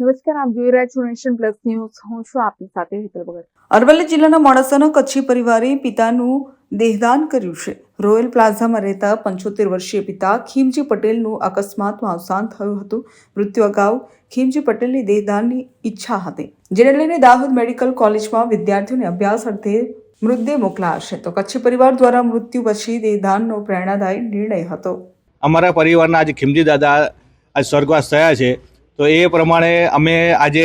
નમસ્કાર આપ જોઈ રહ્યા છો નેશન પ્લસ ન્યૂઝ. હું છું આપની સાથે હેતલ ભગત. અરવલ્લી જિલ્લાના મોડાસાના કચ્છી પરિવારે પિતાનું દેહદાન કર્યું છે. રોયલ પ્લાઝામાં રહેતા પંચોતેર વર્ષીય પિતા ખીમજી પટેલનું અકસ્માતમાં અવસાન થયું હતું. મૃત્યુ અગાઉ ખીમજી પટેલની દેહદાનની ઈચ્છા હતી. જેને લઈને દાહોદ મેડિકલ કોલેજમાં વિદ્યાર્થીઓને અભ્યાસ અર્થે મૃતદેહ મોકલાશે તો કચ્છી પરિવાર દ્વારા મૃત્યુ પછી દેહદાનનો પ્રેરણાદાયી નિર્ણય હતો. અમારા પરિવારના આજે ખીમજી દાદા આજ સ્વર્ગવાસ થયા છે. તો એ પ્રમાણે અમે આજે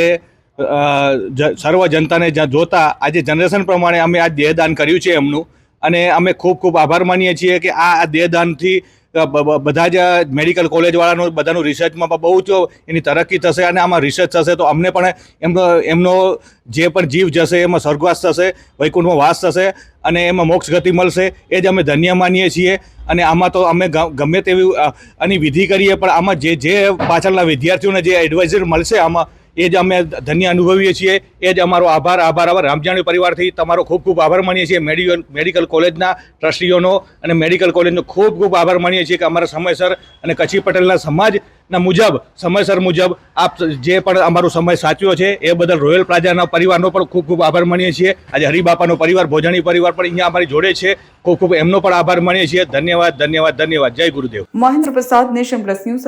સર્વ જનતાને જોતા આજે જનરેશન પ્રમાણે અમે આ દેહદાન કર્યું છે એમનું. અને અમે ખૂબ ખૂબ આભાર માનીએ છીએ કે આ દેહદાનથી બધા જ મેડિકલ કોલેજવાળાનું બધાનું રિસર્ચમાં પણ બહુ જ એની તરક્કી થશે અને આમાં રિસર્ચ થશે તો અમને પણ એમનો એમનો જે પણ જીવ જશે, એમાં સ્વર્ગવાસ થશે, વૈકુંઠમાં વાસ થશે અને એમાં મોક્ષ ગતિ મળશે, એ જ અમે ધન્ય માનીએ છીએ. અને આમાં તો અમે ગમે તેવી આની વિધિ કરીએ, પણ આમાં જે જે પાછળના વિદ્યાર્થીઓને જે એડવાઇઝર મળશે આમાં એ જ અમે ધન્ય અનુભવીએ છીએ. એ જ અમારો આભાર આભાર આભાર. રામજાણી પરિવારથી તમારો ખૂબ ખૂબ આભાર માનીએ છીએ. મેડિકલ મેડિકલ કોલેજના ટ્રસ્ટીઓનો અને મેડિકલ કોલેજનો ખૂબ ખૂબ આભાર માનીએ છીએ કે અમારા સમયસર અને કચ્છી પટેલના સમાજના મુજબ, સમયસર મુજબ આપ જે પણ અમારો સમય સાચવ્યો છે, એ બદલ રોયલ પ્લાઝાના પરિવારનો પણ ખૂબ ખૂબ આભાર માનીએ છીએ. આજે હરિબાપાનો પરિવાર, ભોજાણી પરિવાર પણ અહીંયા અમારી જોડે છે. ખૂબ ખૂબ એમનો પણ આભાર માનીએ છીએ. ધન્યવાદ ધન્યવાદ ધન્યવાદ. જય ગુરુદેવ. મહેન્દ્ર પ્રસાદ, નેશન પ્લસ ન્યૂઝ